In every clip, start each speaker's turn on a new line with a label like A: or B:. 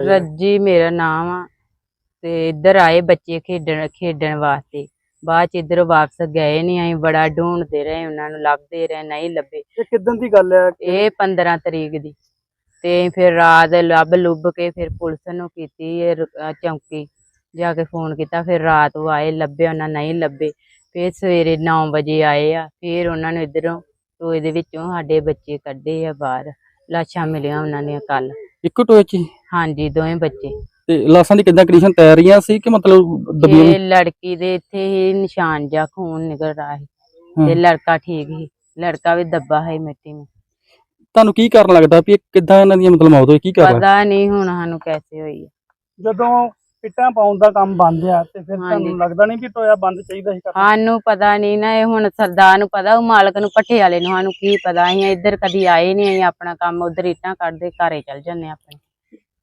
A: ਰੱਜੀ ਮੇਰਾ ਨਾਮ ਆ ਤੇ ਇੱਧਰ ਆਏ ਬੱਚੇ ਖੇਡਣ ਖੇਡਣ ਵਾਸਤੇ। ਬਾਅਦ ਚ ਇੱਧਰੋਂ ਵਾਪਸ ਗਏ ਨਹੀਂ ਅਸੀਂ ਬੜਾ ਢੂੰਡਦੇ ਰਹੇ ਉਹਨਾਂ ਨੂੰ ਲੱਭਦੇ ਰਹੇ ਨਹੀਂ ਲੱਭੇ।
B: ਇਹ ਕਿਦਾਂ ਦੀ ਗੱਲ ਹੈ
A: ਇਹ 15 ਤਰੀਕ ਦੀ। ਤੇ ਫਿਰ ਰਾਤ ਲੱਭ ਲੁੱਭ ਕੇ ਫਿਰ ਪੁਲਿਸ ਨੂੰ ਕੀਤੀ ਇਹ ਰ- ਅਹ ਚੌਂਕੀ। ਜਾ ਕੇ ਫੋਨ ਕੀਤਾ ਫਿਰ ਰਾਤ ਉਹ ਆਏ ਲੱਭੇ ਉਹਨਾਂ ਨਹੀਂ ਲੱਭੇ। ਫਿਰ ਸਵੇਰੇ 9 ਵਜੇ ਆਏ ਆ ਫਿਰ ਉਹਨਾਂ ਨੂੰ ਇਧਰੋਂ ਟੋਏ ਦੇ ਵਿੱਚੋਂ ਸਾਡੇ ਬੱਚੇ ਕੱਢੇ ਆ ਬਾਹਰ। ਲਾਸ਼ਾਂ ਮਿਲੀਆਂ ਉਹਨਾਂ ਦੀਆਂ ਕੱਲ
C: ਇੱਕੋ ਟੋਏ 'ਚ ਹੀ?
A: ਹਾਂਜੀ ਦੋਵੇਂ ਬੱਚੇ।
C: ਤੇ ਲਾਸ਼ਾਂ ਦੀ ਕਿੱਦਾਂ ਕੰਡੀਸ਼ਨ ਤੈਰ ਰਹੀਆਂ ਸੀ ਕਿ ਮਤਲਬ ਦਬੀਆਂ
A: ਇਹ ਲੜਕੀ ਦੇ ਇੱਥੇ ਹੀ ਨਿਸ਼ਾਨ ਜਾਂ ਖੂਨ ਨਿਕਲ ਰਿਹਾ ਹੈ ਤੇ। ਲੜਕਾ ਠੀਕ ਹੀ ਲੜਕਾ ਵੀ ਦੱਬਾ ਹੈ ਮਿੱਟੀ ਵਿੱਚ
C: ਤੁਹਾਨੂੰ ਕੀ ਕਾਰਨ ਲੱਗਦਾ ਵੀ ਇਹ ਕਿੱਦਾਂ ਇਹਨਾਂ ਦੀ ਮਤਲਬ ਮੌਤ ਹੋਈ? ਕੀ ਕਾਰਨ?
A: ਪਤਾ ਨਹੀਂ ਹੁਣ ਸਾਨੂੰ ਕੈਸੇ ਹੋਈ ਹੈ
B: ਜਦੋਂ ਇੱਟਾਂ ਪਾਉਣ ਦਾ ਕੰਮ ਬੰਦ ਆ ਤੇ ਫਿਰ। ਤੁਹਾਨੂੰ ਲੱਗਦਾ ਨਹੀਂ ਕਿ ਟੋਇਆ ਬੰਦ ਚਾਹੀਦਾ ਸੀ ਕਰਨਾ
A: ਸਾਨੂੰ ਪਤਾ ਨਹੀਂ ਨਾ ਇਹ ਹੁਣ ਸਰਦਾਰ ਨੂੰ ਪਤਾ ਉਹ ਮਾਲਕ ਨੂੰ ਪੱਠੇ ਵਾਲੇ ਨੂੰ ਸਾਨੂੰ ਕੀ ਪਤਾ ਅਸੀਂ ਇੱਧਰ ਕਦੀ ਆਏ ਨਹੀਂ ਅਸੀਂ ਆਪਣਾ ਕੰਮ ਉਧਰ ਇੱਟਾਂ ਕੱਢਦੇ ਘਰੇ ਚੱਲ ਜੰਨੇ ਆਪਣੇ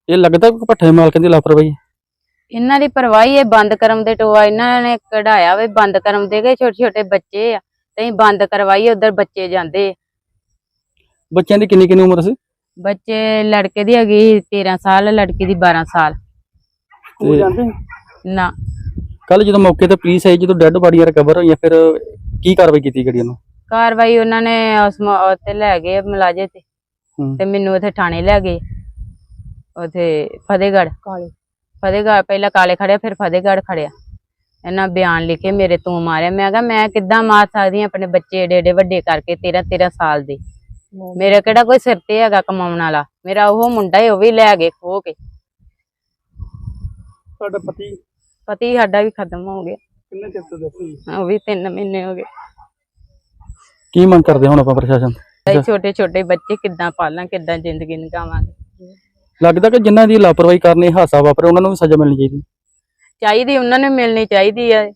C: ਇਹ ਲੱਗਦਾ ਕਿ ਭੱਠੇ ਮਾਲਕਾਂ ਦੀ ਲਾਪਰਵਾਹੀ।
A: ਇਹਨਾਂ ਦੀ ਪਰਵਾਹੀ ਇਹ ਬੰਦ ਕਰਮ ਦੇ ਟੋਆ ਇਹਨਾਂ ਨੇ ਕਢਾਇਆ ਵੇ ਬੰਦ ਕਰਮ ਦੇ ਗਏ ਛੋਟੇ ਛੋਟੇ ਬੱਚੇ ਆ ਤੇ ਬੰਦ ਕਰਵਾਈਏ ਉਧਰ ਬੱਚੇ ਜਾਂਦੇ।
C: ਬੱਚਿਆਂ ਦੀ ਕਿੰਨੀ ਕਿੰਨੀ ਉਮਰ ਸੀ
A: ਬੱਚੇ ਲੜਕੇ ਦੀ ਹੈਗੀ 13 ਸਾਲ ਲੜਕੀ ਦੀ 12 ਸਾਲ
B: ਸਕੂਲ ਜਾਂਦੇ?
A: ਨਾ।
C: ਕੱਲ ਜਦੋਂ ਮੌਕੇ ਤੇ ਪੁਲਿਸ ਆਈ ਜਦੋਂ ਡੈੱਡ ਬਾਡੀਆਂ ਰਿਕਵਰ ਹੋਈਆਂ ਫਿਰ ਕੀ ਕਾਰਵਾਈ ਕੀਤੀ ਗਈ ਉਹਨੂੰ
A: ਕਾਰਵਾਈ ਉਹਨਾਂ ਨੇ ਉਸ ਮ- ਉੱਤੇ ਲੈ ਗਏ ਮਲਾਜੇ ਤੇ।
C: ਹੂੰ।
A: ਤੇ ਮੈਨੂੰ ਉੱਥੇ ਥਾਣੇ ਲੈ ਗਏ। ਉਥੇ ਫਤਿਹਗੜ੍ਹ। ਕਾਲੇ। ਫਤਿਹਗੜ੍ਹ ਪਹਿਲਾਂ ਕਾਲੇ ਖੜਿਆ ਫਿਰ ਫਤਿਹਗੜ੍ਹ ਖੜਿਆ ਇਹਨਾਂ ਬਿਆਨ ਲਿਖੇ ਮੇਰੇ ਤੂੰ ਮਾਰਿਆ। ਮੈਂ ਕਿਹਾ ਮੈਂ ਕਿੱਦਾਂ ਮਾਰ ਸਕਦੀ ਹਾਂ ਆਪਣੇ ਬੱਚੇ ਏਡੇ ਏਡੇ ਵੱਡੇ ਕਰਕੇ 13 13 ਸਾਲ ਦੇ। ਮੇਰਾ ਕਿਹੜਾ ਕੋਈ ਸਿਰ ਤੇ ਹੈਗਾ ਕਮਾਉਣ ਵਾਲਾ? ਮੇਰਾ ਉਹ ਮੁੰਡਾ ਹੀ ਉਹ ਵੀ ਲੈ ਗਏ ਖੋ ਕੇ।
B: ਤੁਹਾਡਾ ਪਤੀ?
A: ਪਤੀ ਸਾਡਾ ਵੀ ਖਤਮ ਹੋ ਗਿਆ।
B: ਕਿੰਨੇ ਚਿਰ ਤੋਂ ਦੱਸੀ?
A: ਉਹ ਵੀ 3 ਮਹੀਨੇ ਹੋ ਗਏ।
C: ਕੀ ਮੰਗ ਕਰਦੇ ਹੁਣ ਆਪਾਂ ਪ੍ਰਸ਼ਾਸਨ
A: ਇਹ ਛੋਟੇ ਛੋਟੇ ਬੱਚੇ ਕਿੱਦਾਂ ਪਾਲਾਂ ਕਿੱਦਾਂ ਜ਼ਿੰਦਗੀ ਨਿਭਾਵਾਂਗੇ?
C: ਲੱਗਦਾ ਕਿ ਜਿਨ੍ਹਾਂ ਦੀ ਲਾਪਰਵਾਹੀ ਕਰਨੇ ਹਾਸਾ ਵਾਪਰੇ ਉਹਨਾਂ ਨੂੰ ਵੀ ਸਜ਼ਾ ਮਿਲਣੀ ਚਾਹੀਦੀ।
A: ਚਾਹੀਦੀ ਉਹਨਾਂ ਨੂੰ ਮਿਲਣੀ ਚਾਹੀਦੀ ਹੈ।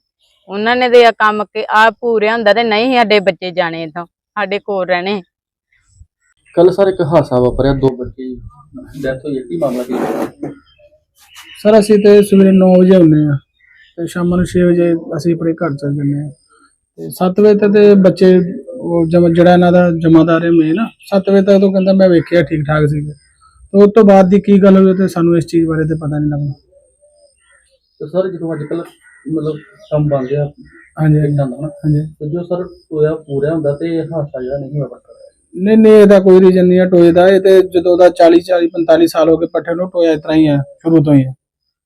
A: ਉਹਨਾਂ ਨੇ ਤੇ ਇਹ ਕੰਮ ਕਿ ਆ ਪੂਰਿਆ ਹੁੰਦਾ ਤੇ ਨਹੀਂ ਸਾਡੇ ਬੱਚੇ ਜਾਣੇ ਇਥੋਂ ਸਾਡੇ ਕੋਲ ਰਹਿਣੇ।
C: ਕੱਲ ਸਰ ਇੱਕ ਹਾਸਾ ਵਾਪਰਿਆ ਦੋ ਬੱਚੇ ਡੈਥ ਹੋਈ ਹੈ ਕੀ ਮਾਮਲਾ ਕੀ
B: ਸਰ ਅਸੀਂ ਤੇ ਸਵੇਰੇ 9 ਵਜੇ ਆਉਂਦੇ ਆ ਤੇ ਸ਼ਾਮ ਨੂੰ 6 ਵਜੇ ਅਸੀਂ ਆਪਣੇ ਘਰ ਚਲ ਜਾਂਦੇ ਆ। ਤੇ 7 ਵਜੇ ਤੱਕ ਤੇ ਬੱਚੇ ਉਹ ਜਿਹੜਾ ਇਹਨਾਂ ਦਾ ਜਮਾਦਾਰ ਹੈ ਮੇਨ 7 ਵਜੇ ਤੱਕ ਤੋਂ ਕਹਿੰਦਾ ਮੈਂ ਵੇਖਿਆ ਠੀਕ ਠਾਕ ਸੀਗੇ। ਤੇ ਉਸ ਤੋਂ ਬਾਅਦ ਦੀ ਕੀ ਗੱਲ ਹੋਈ ਤੇ ਸਾਨੂੰ ਇਸ ਚੀਜ਼ ਬਾਰੇ ਤੇ ਪਤਾ ਨਹੀਂ ਲੱਗਦਾ।
C: ਤੇ ਸਰ ਜਦੋਂ ਅੱਜ ਕੱਲ ਮਤਲਬ ਕੰਮ ਬਣ ਗਿਆ
B: ਹਾਂਜੀ।
C: ਪਿੰਡਾਂ ਦਾ ਨਾ
B: ਹਾਂਜੀ।
C: ਤੇ ਜੋ ਸਰ ਹੋਇਆ ਪੂਰਾ ਹੁੰਦਾ ਤੇ ਹਾਸਾ ਜਿਹੜਾ ਨਹੀਂ ਵਾਪਰਦਾ
B: ਨਹੀਂ ਨਹੀਂ ਇਹਦਾ ਕੋਈ ਰੀਜ਼ਨ ਨਹੀਂ ਹੈ ਟੋਏ ਦਾ। ਇਹ ਤੇ ਜਦੋਂ ਦਾ 40 40 45 ਸਾਲ ਹੋ ਗਏ ਪੱਠੇ ਨੂੰ ਟੋਇਆ ਇਸ ਤਰ੍ਹਾਂ ਹੀ ਹੈ ਸ਼ੁਰੂ ਤੋਂ ਹੀ ਹੈ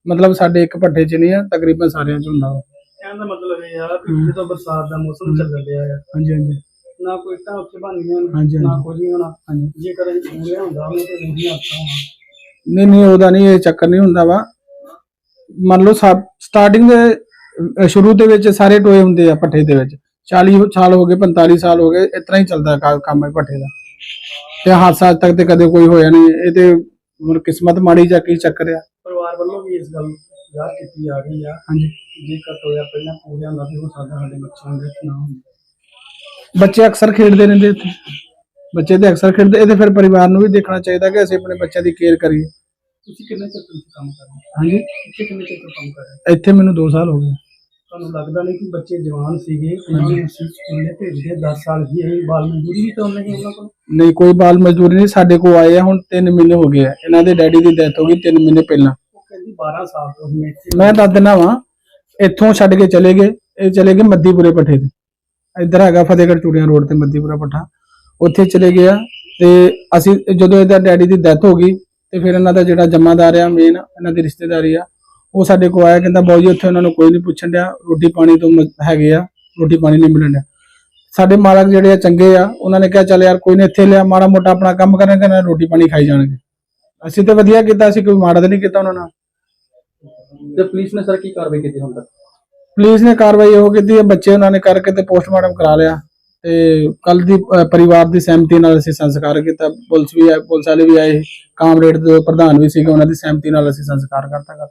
B: ਮਤਲਬ ਸਾਡੇ ਇੱਕ ਪੱਠੇ 'ਚ ਨਹੀਂ ਹੈ ਤਕਰੀਬਨ ਸਾਰਿਆਂ 'ਚ ਹੁੰਦਾ ਵਾ।
D: ਕਹਿਣ ਦਾ ਮਤਲਬ ਇਹ ਆ ਕਿ ਜਦੋਂ ਬਰਸਾਤ ਦਾ ਮੌਸਮ ਚੱਲਣ ਡਿਆ ਆ
B: ਹਾਂਜੀ ਹਾਂਜੀ।
D: ਨਾ ਕੋਈ ਤਾਂ ਉੱਥੇ ਬਣਨੀਆਂ
B: ਹਾਂਜੀ,
D: ਨਾ
B: ਹਾਂਜੀ।
D: ਨਹੀਂ ਹੋਣਾ।
B: ਹਾਂਜੀ।
D: ਜੇਕਰ ਇਹ ਪੂਰਿਆ ਹੁੰਦਾ ਉਹਨੂੰ ਤੇ ਨਹੀਂ ਆਤਾ ਹੋਣਾ।
B: ਨਹੀਂ ਨਹੀਂ ਉਹਦਾ ਨਹੀਂ ਇਹ ਚੱਕਰ ਨਹੀਂ ਹੁੰਦਾ ਵਾ। ਮੰਨ ਲਓ ਸਟਾਰਟਿੰਗ ਦੇ ਅਹ ਸ਼ੁਰੂ ਦੇ ਵਿੱਚ ਸਾਰੇ ਟੋਏ ਹੁੰਦੇ ਆ ਪੱਠੇ ਦੇ ਵਿੱਚ। 40 ਸਾਲ ਹੋ ਗਏ 45 ਸਾਲ ਹੋ ਗਏ ਇਸ ਤਰ੍ਹਾਂ ਹੀ ਚੱਲਦਾ ਕਾ- ਕੰਮ ਹੈ ਪੱਠੇ ਦਾ। ਤੇ ਹਾਦਸਾ ਅੱਜ ਤੱਕ ਤੇ ਕਦੇ ਕੋਈ ਹੋਇਆ ਨਹੀਂ। ਇਹ ਤੇ ਕਿਸਮਤ ਮਾੜੀ ਜਾਂ ਕੀ ਚੱਕਰ ਆ।
D: ਪਰਿਵਾਰ ਵੱਲੋਂ ਵੀ ਇਸ ਗੱਲ ਯਾਦ ਕੀਤੀ ਜਾ ਰਹੀ ਆ।
B: ਹਾਂਜੀ।
D: ਜੇਕਰ ਟੋਇਆ ਪਹਿਲਾਂ ਪੂਰਿਆ ਹੁੰਦਾ ਤੇ ਹੋ ਸਕਦਾ ਸਾਡੇ ਬੱਚਿਆਂ ਦੇ ਨਾ ਹੁੰਦੇ
B: ਬੱਚੇ ਅਕਸਰ ਖੇਡਦੇ ਰਹਿੰਦੇ ਇੱਥੇ। ਬੱਚੇ ਤੇ ਅਕਸਰ ਖੇਡਦੇ ਇਹਦੇ ਫਿਰ ਪਰਿਵਾਰ ਨੂੰ ਵੀ ਦੇਖਣਾ ਚਾਹੀਦਾ ਕਿ ਅਸੀਂ ਆਪਣੇ ਬੱਚਿਆਂ ਦੀ ਕੇਅਰ ਕਰੀਏ।
D: ਤੁਸੀਂ ਕਿੰਨੇ ਚਿਰ ਤੋਂ ਕੰਮ ਕਰ ਰਹੇ
B: ਹਾਂਜੀ।
D: ਇੱਥੇ ਕਿੰਨੇ ਚਿਰ ਤੋਂ ਕੰਮ ਕਰ ਰਹੇ
B: ਇੱਥੇ ਮੈਨੂੰ 2 ਸਾਲ ਹੋ ਗਏ।
D: ਤੁਹਾਨੂੰ ਲੱਗਦਾ ਨਹੀਂ ਕਿ ਬੱਚੇ ਜਵਾਨ ਸੀਗੇ ਉਹਨਾਂ ਨੂੰ ਅਸੀਂ ਸਕੂਲੇ ਭੇਜਦੇ 10 ਸਾਲ ਹੀ ਇਹ ਬਾਲ ਮਜ਼ਦੂਰੀ ਵੀ ਤਾਂ ਉਹਨਾਂ ਨੇ ਉਹਨਾਂ ਕੋਲ?
B: ਨਹੀਂ ਕੋਈ ਬਾਲ ਮਜ਼ਦੂਰੀ ਨਹੀਂ ਸਾਡੇ ਕੋਲ ਆਏ ਆ ਹੁਣ 3 ਮਹੀਨੇ ਹੋ ਗਏ ਆ। ਇਹਨਾਂ ਦੇ ਡੈਡੀ ਦੀ ਡੈਥ ਹੋ ਗਈ 3 ਮਹੀਨੇ ਪਹਿਲਾਂ।
D: ਉਹ ਕਹਿੰਦੀ 12 ਸਾਲ ਤੋਂ ਹੀ ਇੱਥੇ
B: ਮੈਂ ਦੱਸ ਦਿੰਦਾ ਵਾਂ, ਇੱਥੋਂ ਛੱਡ ਕੇ ਚਲੇ ਗਏ, ਇਹ ਚਲੇ ਗਏ ਮੱਦੀਪੁਰੇ ਪੱਠੇ ਤੇ। ਇੱਧਰ ਹੈਗਾ ਫਤਿਹਗੜ੍ਹ ਚੂੜੀਆਂ ਰੋਡ ਤੇ ਮੱਦੀਪੁਰਾ ਪੱਠਾ। ਉੱਥੇ ਚਲੇ ਗਏ ਤੇ ਅਸੀਂ ਜਦੋਂ ਇਹਦਾ ਡੈਡੀ ਦੀ ਡੈਥ ਹੋ ਗਈ ਤੇ ਫਿਰ ਇਹਨਾਂ ਦਾ ਜਿਹੜਾ ਜਮਾਦਾਰ ਆ ਮੇਨ ਇਹਨਾਂ ਦੀ ਰਿਸ਼ਤੇਦਾਰੀ ਆ, ਉਹ ਸਾਡੇ ਕੋਲ ਆਇਆ, ਕਹਿੰਦਾ ਬਾਊ ਜੀ, ਉੱਥੇ ਉਹਨਾਂ ਨੂੰ ਕੋਈ ਨਹੀਂ ਪੁੱਛਣ ਡਿਆ, ਰੋਟੀ ਪਾਣੀ ਤੋਂ ਹੈਗੇ ਆ, ਰੋਟੀ ਪਾਣੀ ਨਹੀਂ ਮਿਲਣ ਡਿਆ। ਸਾਡੇ ਮਾਲਕ ਜਿਹੜੇ ਆ ਚੰਗੇ ਆ, ਉਹਨਾਂ ਨੇ ਕਿਹਾ, ਚੱਲ ਯਾਰ ਕੋਈ ਨਹੀਂ ਇੱਥੇ ਲਿਆ, ਮਾੜਾ ਮੋਟਾ ਆਪਣਾ ਕੰਮ ਕਰਾਂਗੇ ਨਾ ਰੋਟੀ ਪਾਣੀ ਖਾਈ ਜਾਣਗੇ। ਅਸੀਂ ਤਾਂ ਵਧੀਆ ਕੀਤਾ, ਅਸੀਂ ਕੋਈ ਮਾੜਾ ਤਾਂ ਨਹੀਂ ਕੀਤਾ ਉਹਨਾਂ ਨਾਲ।
C: ਤੇ ਪੁਲਿਸ ਨੇ ਸਰ ਕੀ ਕਾਰਵਾਈ ਕੀਤੀ ਹੁਣ ਤੱਕ
B: ਪੁਲਿਸ ਨੇ ਕਾਰਵਾਈ ਉਹ ਕੀਤੀ ਹੈ ਬੱਚੇ ਉਹਨਾਂ ਨੇ ਕਰਕੇ ਤੇ ਪੋਸਟਮਾਰਟਮ ਕਰਾ ਲਿਆ ਤੇ ਕੱਲ ਦੀ ਅ, ਪਰਿਵਾਰ ਦੀ ਸਹਿਮਤੀ ਨਾਲ ਅਸੀਂ ਸੰਸਕਾਰ ਕੀਤਾ ਪੁਲਿਸ ਵੀ ਆਏ ਪੁਲਿਸ ਵਾਲੇ ਵੀ ਆਏ ਕਾਮਰੇਡ ਦੇ ਪ੍ਰਧਾਨ ਵੀ ਸੀਗੇ ਉਹਨਾਂ ਦੀ ਸਹਿਮਤੀ ਨਾਲ ਅਸੀਂ ਸੰਸਕਾਰ ਕਰਤਾ ਕੱਲ੍ਹ।